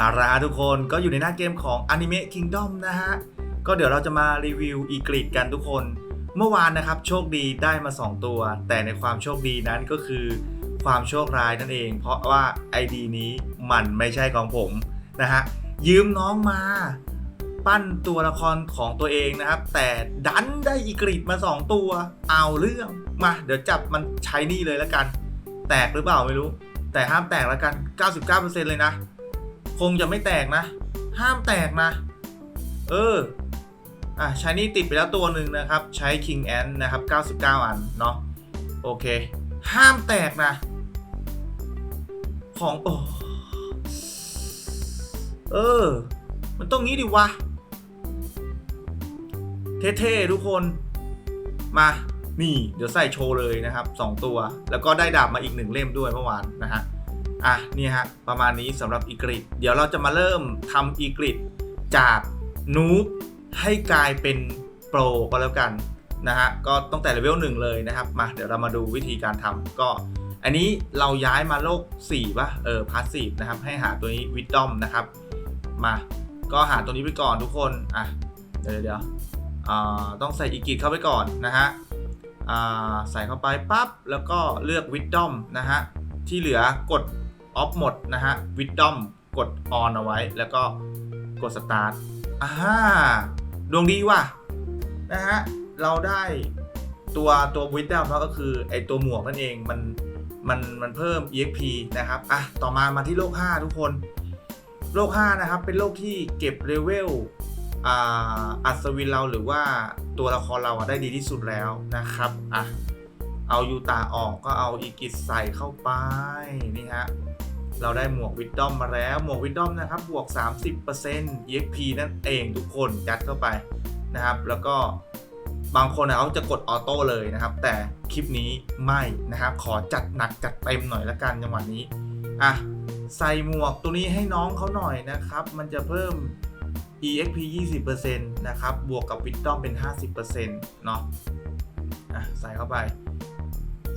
อาราทุกคนก็อยู่ในหน้าเกมของ Anime Kingdom นะฮะ ก็เดี๋ยวเราจะมารีวิวอีกริดกันทุกคน เมื่อวานนะครับโชคดีได้มา 2 ตัว แต่ในความโชคดีนั้นก็คือความโชคร้ายนั่นเอง เพราะว่า ID นี้มันไม่ใช่ของผมนะฮะ ยืมน้องมาปั้นตัวละครของตัวเองนะครับ แต่ดันได้อีกริดมา 2 ตัว เอาเรื่องมาเดี๋ยวจับมันใช้นี่เลยแล้วกัน แตกหรือเปล่าไม่รู้ แต่ห้ามแตกแล้วกัน 99%เลยนะ คงจะไม่แตกนะ ห้ามแตกนะ เออ อะใช้นี่ติดไปแล้วตัวหนึ่งนะครับ ใช้ King Ant นะครับ 99 อัน เนาะโอเค ห้ามแตกนะ ของ โอ้เออ มันต้องงี้ดิวะ เท่ๆ ทุกคน มา นี่ เดี๋ยวใส่โชว์เลยนะครับ 2 ตัว แล้วก็ได้ดาบมาอีกหนึ่งเล่มด้วยเมื่อวานนะฮะ อะนี่ฮะประมาณนี้สำหรับอีกริดเดี๋ยวเราจะมาเริ่มทำอีกริดจากนูบให้กลายเป็นโปรก็แล้วกันนะฮะก็ตั้งแต่เลเวลหนึ่งเลยนะครับมาเดี๋ยวเรามาดูวิธีการทำก็ อันนี้เราย้ายมาโลก4ป่ะเออพาสซีฟนะครับให้หาตัวนี้วิดดอมนะครับมาก็หาตัวนี้ไปก่อนทุกคนอะเดี๋ยวเดี๋ยวต้องใส่อีกิดเข้าไปก่อนนะฮะใส่เข้าไปปั๊บแล้วก็เลือกวิดดอมนะฮะที่เหลือกด ออฟหมดนะฮะวิดดอมกดออนเอาไว้ แล้วก็กดสตาร์ทอ่าดวงดีว่ะนะฮะเราได้ตัวตัววิดดอมก็คือไอตัวหมวกนั่นเองมันมันมันเพิ่ม exp นะครับอะต่อมามาที่โลก 5 ทุกคน โลก 5 นะครับ เป็นโลกที่เก็บเลเวลอัศวินเราหรือว่าตัวละครเราได้ดีที่สุดแล้วนะครับอะเอายูตาออกก็เอาอีกิสใส่เข้าไปนี่ฮะ เราได้หมวกวิดดอมมาแล้ว หมวกวิดดอมนะครับบวก 30% EXP นั่นเองทุกคนยัดเข้าไปนะครับ แล้วก็บางคนเขาจะกดออโต้เลยนะครับ แต่คลิปนี้ไม่นะครับ ขอจัดหนักจัดเต็มหน่อยละกันจังหวะนี้อะใส่หมวกตัวนี้ให้น้องเขาหน่อยนะครับ มันจะเพิ่ม EXP 20%นะครับ บวกกับวิดดอมเป็น 50%เนาะอะใส่เข้าไป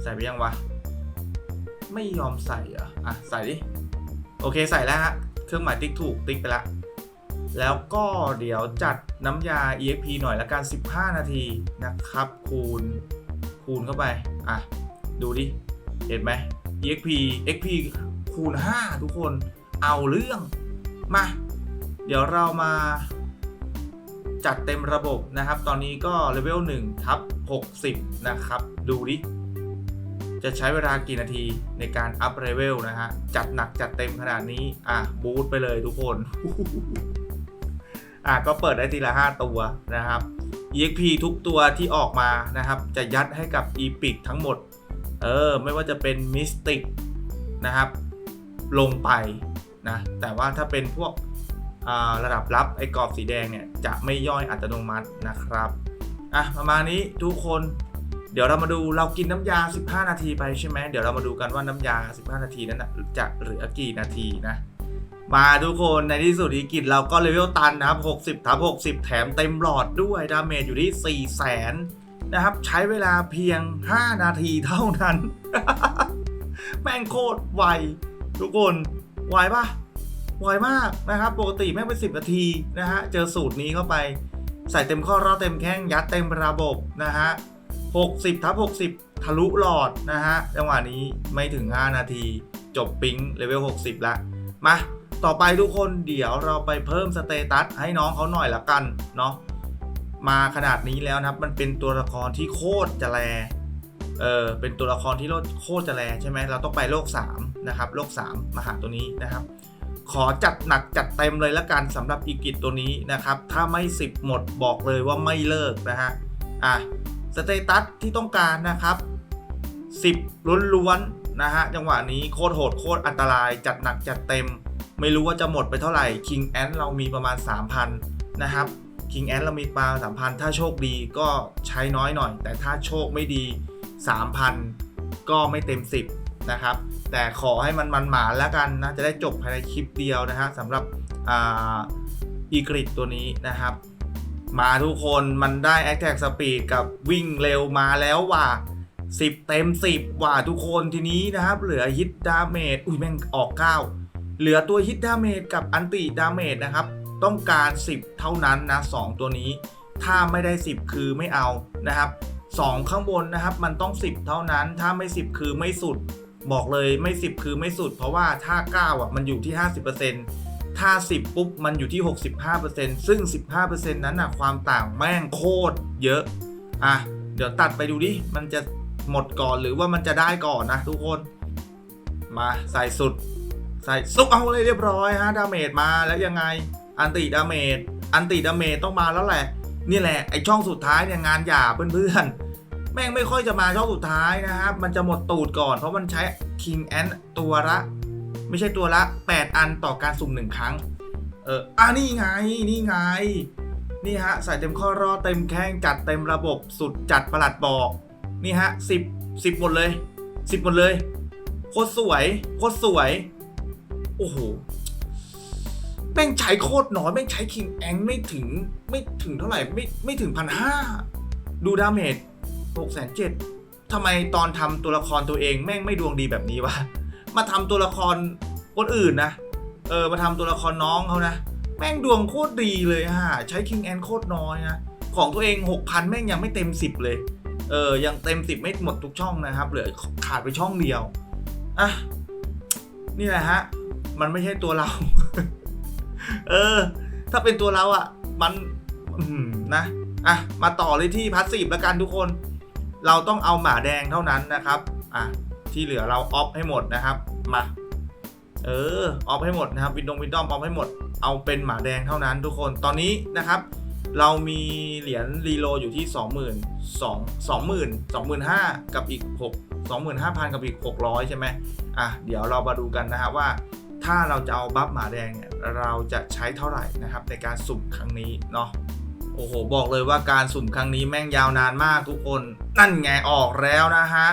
ใส่ไปยังวะ ไม่ยอมใส่เหรออะ ใส่ดิ โอเคใส่แล้วฮะ เครื่องหมายติ๊กถูกติ๊กไปละ แล้วก็เดี๋ยวจัดน้ำยา EXP หน่อยละกัน 15 นาทีนะครับ คูณ คูณเข้าไป อะ ดูดิ เห็นไหม EXP XP คูณ 5 ทุกคน เอาเรื่อง มา เดี๋ยวเรามาจัดเต็มระบบนะครับ ตอนนี้ก็เลเวล1ทับ60 นะครับ ดูดิ จะใช้เวลากี่นาทีในการอัพเลเวลนะฮะ จัดหนักจัดเต็มขนาดนี้ อะ บูตไปเลยทุกคน อะ ก็เปิดได้ทีละ 5 ตัวนะครับ EXP ทุกตัวที่ออกมานะครับ จะยัดให้กับ Epic ทั้งหมด เออ ไม่ว่าจะเป็น Mystic นะครับ ลงไปนะ แต่ว่าถ้าเป็นพวกระดับลับไอ้กรอบสีแดงเนี่ย จะไม่ย่อยอัตโนมัตินะครับ อะ ประมาณนี้ทุกคน เดี๋ยวเรามาดูเรากินน้ำยา 15 นาทีไปใช่ไหมเดี๋ยวเรามาดูกันว่าน้ำยา 15 นาทีนั้นจะเหลือกี่นาทีนะ มาทุกคนในที่สุดอีกิจเราก็เลเวลตันนะครับ 60ทับ60 แถมเต็มหลอดด้วยดาเมจอยู่ที่4แสนนะครับ ใช้เวลาเพียง 5 นาทีเท่านั้น แม่งโคตรไว ทุกคนไวปะไวมากนะครับ ปกติแม่งเป็น 10 นาทีนะฮะ เจอสูตรนี้เข้าไป ใส่เต็มข้อรอเต็มแข้งยัดเต็มระบบนะฮะ 60ทับ60 ทะลุหลอดนะฮะ จังหวะนี้ไม่ถึง 5 นาที จบปิ๊งเลเวล 60 ละ มา ต่อไปทุกคนเดี๋ยวเราไปเพิ่มสเตตัสให้น้องเขาหน่อยละกันเนาะ มาขนาดนี้แล้วนะครับ มันเป็นตัวละครที่โคตรจะแรเออ เป็นตัวละครที่โคตรจะแรใช่ไหม เราต้องไปโลก 3 นะครับ โลก 3 มาหาตัวนี้นะครับขอจัดหนักจัดเต็มเลยละกันสำหรับอีกิจตัวนี้นะครับ ถ้าไม่ 10 หมดบอกเลยว่าไม่เลิกนะฮะ อะ สเตตัสที่ต้องการนะครับ 10ล้วนๆนะฮะจังหวะนี้โคตรโหดโคตรอันตรายจัดหนักจัดเต็ม ไม่รู้ว่าจะหมดไปเท่าไหร่ King Ant เรามีประมาณ 3,000 นะครับ King Ant เรามีประมาณ3,000 ถ้าโชคดีก็ใช้น้อยหน่อย แต่ถ้าโชคไม่ดี 3,000 ก็ไม่เต็ม 10 นะครับ แต่ขอให้มันมันหมาแล้วกันนะ จะได้จบภายในคลิปเดียวนะฮะสำหรับอีกริดตัวนี้นะครับ มาทุกคนมันได้ Attack Speed กับวิ่งเร็วมาแล้วว่ะ10 เต็ม 10 ว่ะทุกคนทีนี้นะครับ เหลือฮิตดาเมจอุ้ยแม่งออก 9 เหลือตัวฮิตดาเมจกับอันติดาเมจนะครับ ต้องการ 10 เท่านั้นนะ 2 ตัวนี้ ถ้าไม่ได้ 10 คือไม่เอานะครับ 2 ข้างบนนะครับมันต้อง 10 เท่านั้น ถ้าไม่ 10 คือไม่สุด บอกเลยไม่ 10 คือไม่สุด เพราะว่าถ้า 9อะมันอยู่ที่ 50% ถ้า 10 ปุ๊บ มันอยู่ที่ 65%ซึ่ง 15%นั้นอะความต่างแม่งโคตรเยอะ อะ เดี๋ยวตัดไปดูดิ มันจะหมดก่อนหรือว่ามันจะได้ก่อนนะทุกคน มาใส่สุด ใส่ซุปเอาเลยเรียบร้อยฮะดาเมจมาแล้วยังไง อันติดาเมจ อันติดาเมจต้องมาแล้วแหละ นี่แหละไอช่องสุดท้ายเนี่ยงานหยาเพื่อนๆ แม่งไม่ค่อยจะมาช่องสุดท้ายนะครับ มันจะหมดตูดก่อนเพราะมันใช้ King Ant ตัวละ ไม่ใช่ตัวละ 8 อันต่อการสุ่มหนึ่งครั้ง เอออะนี่ไง นี่ไง นี่ฮะ ใส่เต็มข้อรอเต็มแข้งจัดเต็มระบบสุดจัดประหลัดบอก นี่ฮะสิบสิบหมดเลยสิบหมดเลย โคตรสวยโคตรสวย โอ้โหแม่งใช้โคตรน้อยแม่งใช้คิงแองไม่ถึงไม่ถึงเท่าไหร่ไม่ไม่ถึงพันห้าดูดาเมจหกแสนเจ็ดทำไมตอนทำตัวละครตัวเองแม่งไม่ดวงดีแบบนี้วะ มาทำตัวละครคนอื่นนะ เออ มาทำตัวละครน้องเขานะ แม่งดวงโคตรดีเลยฮะ ใช้คิงแอนโคตรน้อยนะ ของตัวเอง6,000 แม่งยังไม่เต็ม 10 เลย เออ ยังเต็ม 10 ไม่หมดทุกช่องนะครับ เหลือขาดไปช่องเดียว อะ นี่แหละฮะ มันไม่ใช่ตัวเรา เออ ถ้าเป็นตัวเราอะ่ะ มันอืมนะ อะ มาต่อเลยที่พัสซีฟแล้วกันทุกคน เราต้องเอาหมาแดงเท่านั้นนะครับ อะ ที่เหลือเราออฟให้หมดนะครับ มา เออออฟให้หมดนะครับวินดงวินดอมออฟให้หมด เอาเป็นหมาแดงเท่านั้นทุกคนตอนนี้นะครับ เรามีเหรียญรีโลอยู่ที่ 20,000 2 20,000 25,000กับอีก 6 25,000 กับอีก 600 ใช่ไหมอะเดี๋ยวเรามาดูกันนะครับว่าถ้าเราจะเอาบัฟหมาแดงเนี่ยเราจะใช้เท่าไหร่นะครับในการสุ่มครั้งนี้เนาะโอ้โห บอกเลยว่าการสุ่มครั้งนี้แม่งยาวนานมากทุกคน นั่นไงออกแล้วนะฮะ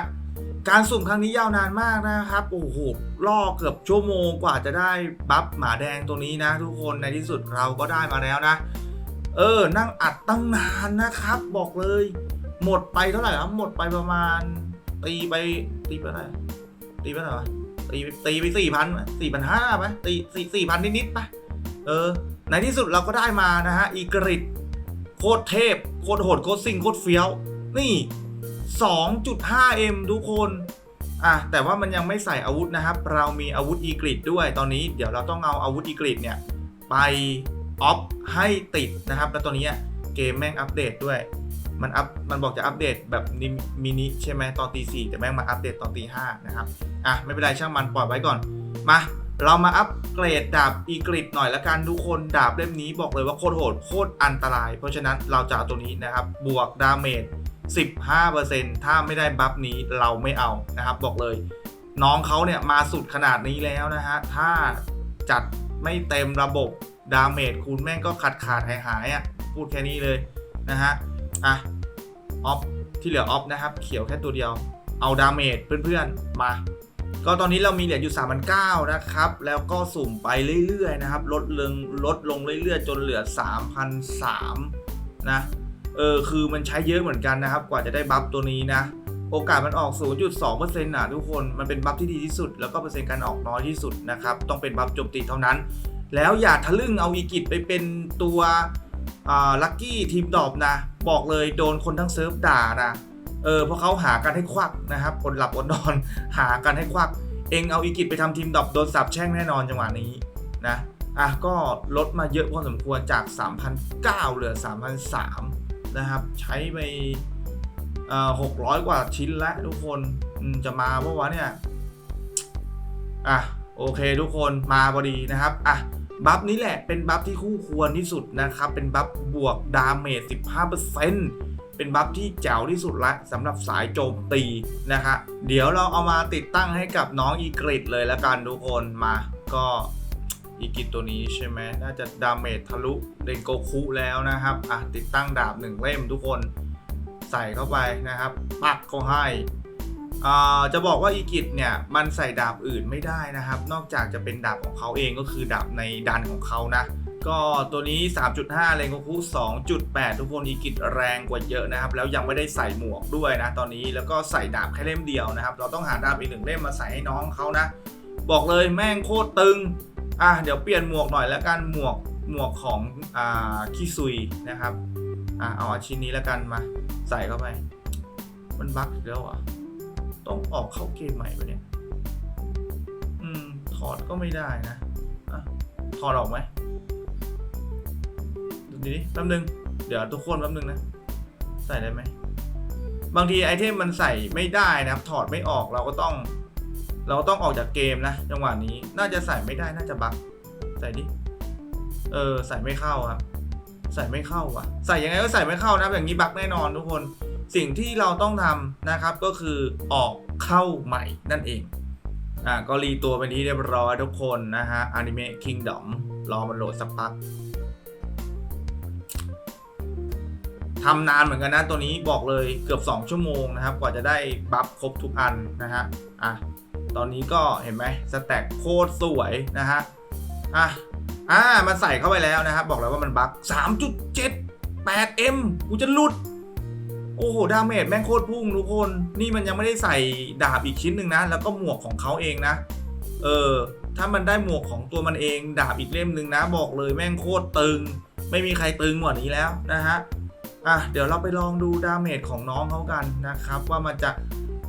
การสุ่มครั้งนี้ยาวนานมากนะครับ โอ้โหล่อเกือบชั่วโมงกว่าจะได้บัฟหมาแดงตัวนี้นะ ทุกคนในที่สุดเราก็ได้มาแล้วนะ เออ นั่งอัดตั้งนานนะครับ บอกเลย หมดไปเท่าไหร่ครับหมดไปประมาณ ตีไปตีไปเท่าไหร่ตีไปเท่าไหร่วะตีตีไปสี่พันสี่พันห้าไหมตีสี่สี่พันนิดๆปะเออ ในที่สุดเราก็ได้มานะฮะอีกริดโคตรเทพ โคตรโหดโคตรซิงโคตรเฟี้ยว นี่ 2.5M ทุกคนอะแต่ว่ามันยังไม่ใส่อาวุธนะครับ เรามีอาวุธอีกริดด้วยตอนนี้เดี๋ยวเราต้องเอาอาวุธอีกริดเนี่ย ไปออฟให้ติดนะครับ แล้วตอนนี้เกมแม่งอัปเดตด้วย มันอัพมันบอกจะอัปเดตแบบมินิใช่ไหมตอนตีสี่แต่แม่งมาอัปเดตตอนตีห้านะครับอะไม่เป็นไรช่างมันปล่อยไว้ก่อนมาเรามาอัปเกรดดาบอีกริดหน่อยละกันทุกคนดาบเล่มนี้บอกเลยว่าโคตรโหดโคตรอันตราย เพราะฉะนั้นเราจะเอาตัวนี้นะครับบวกดาเมจ 15%ถ้าไม่ได้บัฟนี้เราไม่เอานะครับ บอกเลย น้องเขาเนี่ยมาสุดขนาดนี้แล้วนะฮะ ถ้าจัดไม่เต็มระบบดาเมจคุณแม่งก็ขาดขาดหายหายๆอะ พูดแค่นี้เลยนะฮะ อะ ออฟ ที่เหลือออฟนะครับ เขียวแค่ตัวเดียว เอาดาเมจเพื่อนๆ มา ก็ตอนนี้เรามีเหรียญอยู่3 9 0 0นะครับ แล้วก็สุ่มไปเรื่อยๆนะครับ ลดลงลดลงเรื่อยๆ จนเหลือ 3,003นะ เออคือมันใช้เยอะเหมือนกันนะครับ กว่าจะได้บัฟตัวนี้นะ โอกาสมันออก 0.2%นะทุกคนมันเป็นบัฟที่ดีที่สุด แล้วก็เปอร์เซ็นต์การออกน้อยที่สุดนะครับ ต้องเป็นบัฟโจมตีเท่านั้น แล้วอย่าทะลึ่งเอาอีกิจไปเป็นตัวอ่าลัคกี้ทีมดอบนะ บอกเลยโดนคนทั้งเซิร์ฟด่านะเออเพราะเขาหากันให้ควักนะครับคนหลับคนนอน หากันให้ควัก เองเอาอีกิจไปทำทีมดอบโดนสับแช่งแน่นอนจังหวะนี้นะอะก็ลดมาเยอะพอสมควรจาก3,900เหลือ3,300 นะครับ ใช้ไปเอ่อ600กว่าชิ้นแล้วทุกคนจะมาเพราะว่าเนี่ย อะ โอเคทุกคนมาพอดีนะครับ อะ บัฟนี้แหละเป็นบัฟที่คู่ควรที่สุดนะครับ เป็นบัฟบวกดาเมจ 15%เป็นบัฟที่แจ๋วที่สุดละสำหรับสายโจมตีนะฮะเดี๋ยวเราเอามาติดตั้งให้กับน้องอีกริดเลยแล้วกันทุกคนมาก็ อีกิตัวนี้ใช่ไหมน่าจะดาเมจทะลุเดนโกคุแล้วนะครับอะติดตั้งดาบหนึ่งเล่มทุกคนใส่เข้าไปนะครับปักเขาให้อ่าจะบอกว่าอีกิจเนี่ยมันใส่ดาบอื่นไม่ได้นะครับ นอกจากจะเป็นดาบของเขาเองก็คือดาบในดันของเขานะ ก็ตัวนี้ 3.5เลงโกคุ2.8 ทุกคนอีกิจแรงกว่าเยอะนะครับ แล้วยังไม่ได้ใส่หมวกด้วยนะตอนนี้แล้วก็ใส่ดาบแค่เล่มเดียวนะครับ เราต้องหาดาบอีกหนึ่งเล่มมาใส่ให้น้องเขานะ บอกเลยแม่งโคตรตึง อะเดี๋ยวเปลี่ยนหมวกหน่อยแล้วกันหมวกหมวกของอ่าคิซุยนะครับอะเอาอันชิ้นนี้แล้วกันมาใส่เข้าไป มันบั๊กอีกแล้วอะต้องออกเข้าเกมใหม่ไปเนี่ยอืมถอดก็ไม่ได้นะอะถอดออกไหมดูดิแป๊บนึง เดี๋ยวทุกคนแป๊บนึงนะ ใส่ได้ไหมบางทีไอเทมมันใส่ไม่ได้นะครับถอดไม่ออกเราก็ต้อง เราต้องออกจากเกมนะจังหวะนี้น่าจะใส่ไม่ได้น่าจะบั๊กใส่ดิเออใส่ไม่เข้าครับใส่ไม่เข้าว่ะ ใส่ยังไงก็ใส่ไม่เข้านะอย่างนี้บั๊กแน่นอนทุกคนสิ่งที่เราต้องทำนะครับก็คือออกเข้าใหม่นั่นเองอ่าก็รีตัวเป็นที่เรียบร้อยทุกคนนะฮะอนิเมะคิงดอมรอมันโหลดสักพักทำนานเหมือนกันนะตัวนี้บอกเลยเกือบ 2 ชั่วโมงนะครับ กว่าจะได้บัฟครบทุกอันนะฮะอะ ตอนนี้ก็เห็นไหมสแต็กโคตรสวยนะฮะอะอ่ามันใส่เข้าไปแล้วนะครับ บอกแล้วว่ามันบัฟ3.78 m กูจะหลุด โอ้โห ดาเมจแม่งโคตรพุ่งทุกคน นี่มันยังไม่ได้ใส่ดาบอีกชิ้นหนึ่งนะ แล้วก็หมวกของเขาเองนะ เออ ถ้ามันได้หมวกของตัวมันเองดาบอีกเล่มหนึ่งนะ บอกเลยแม่งโคตรตึง ไม่มีใครตึงกว่านี้แล้วนะฮะ อะ เดี๋ยวเราไปลองดูดาเมจของน้องเขากันนะครับ ว่ามันจะ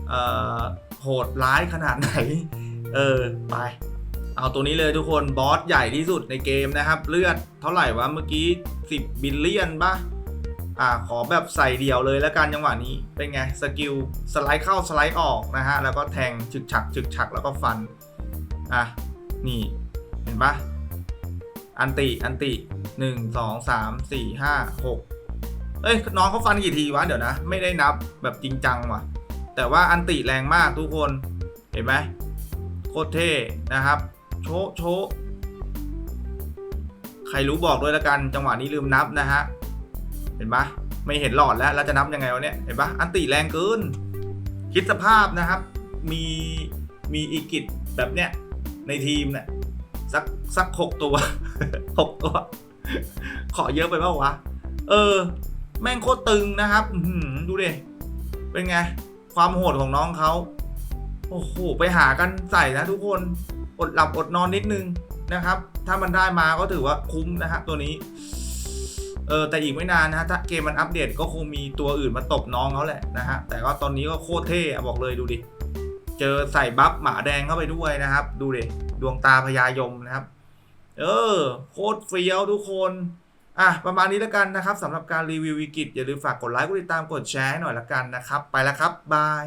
เอ่อ โหดร้ายขนาดไหน เออ ไป เอาตัวนี้เลยทุกคน บอสใหญ่ที่สุดในเกมนะครับ เลือดเท่าไหร่วะ เมื่อกี้ 10 บิลเลียนปะอ่า ขอแบบใส่เดี่ยวเลยแล้วกันจังหวะนี้ เป็นไง สกิล สไลด์เข้า สไลด์ออกนะฮะ แล้วก็แทงฉึกฉักฉึกฉักแล้วก็ฟัน อะ นี่ เห็นปะอันติ อันติหนึ่งสองสามสี่ห้าหกเอ้ย น้องเขาฟันกี่ทีวะ เดี๋ยวนะ ไม่ได้นับแบบจริงจังว่ะ แต่ว่าอันติแรงมากทุกคน เห็นไหมโคตรเท่นะครับ โชโชใครรู้บอกด้วยล้วกัน จังหวะนี้ลืมนับนะฮะ เห็นปะไม่เห็นหลอดแล้วเราจะนับยังไงวะเนี่ย เห็นปะอันติแรงเกิน คิดสภาพนะครับ มีมีอีกิจแบบเนี้ยในทีมเนี่ยสักสักหกตัวหกตัว ขอเยอะไปเปล่าวะ เออ แม่งโคตรตึงนะครับ ดูดิ เป็นไง ความโหดของน้องเขาโอ้โหไปหากันใส่นะทุกคนอดหลับอดนอนนิดนึงนะครับ ถ้ามันได้มาก็ถือว่าคุ้มนะฮะตัวนี้เออแต่อีกไม่นานนะฮะถ้าเกมมันอัปเดตก็คงมีตัวอื่นมาตบน้องเขาแหละนะฮะแต่ว่าตอนนี้ก็โคตรเท่บอกเลยดูดิเจอใส่บัฟหมาแดงเข้าไปด้วยนะครับ ดูดิดวงตาพญายมนะครับ เออ โคตรเฟี้ยวทุกคน อะประมาณนี้แล้วกันนะครับสำหรับการรีวิววิกฤตอย่าลืมฝากกดไลค์กดติดตามกดแชร์ให้หน่อยละกันนะครับ ไปแล้วครับบาย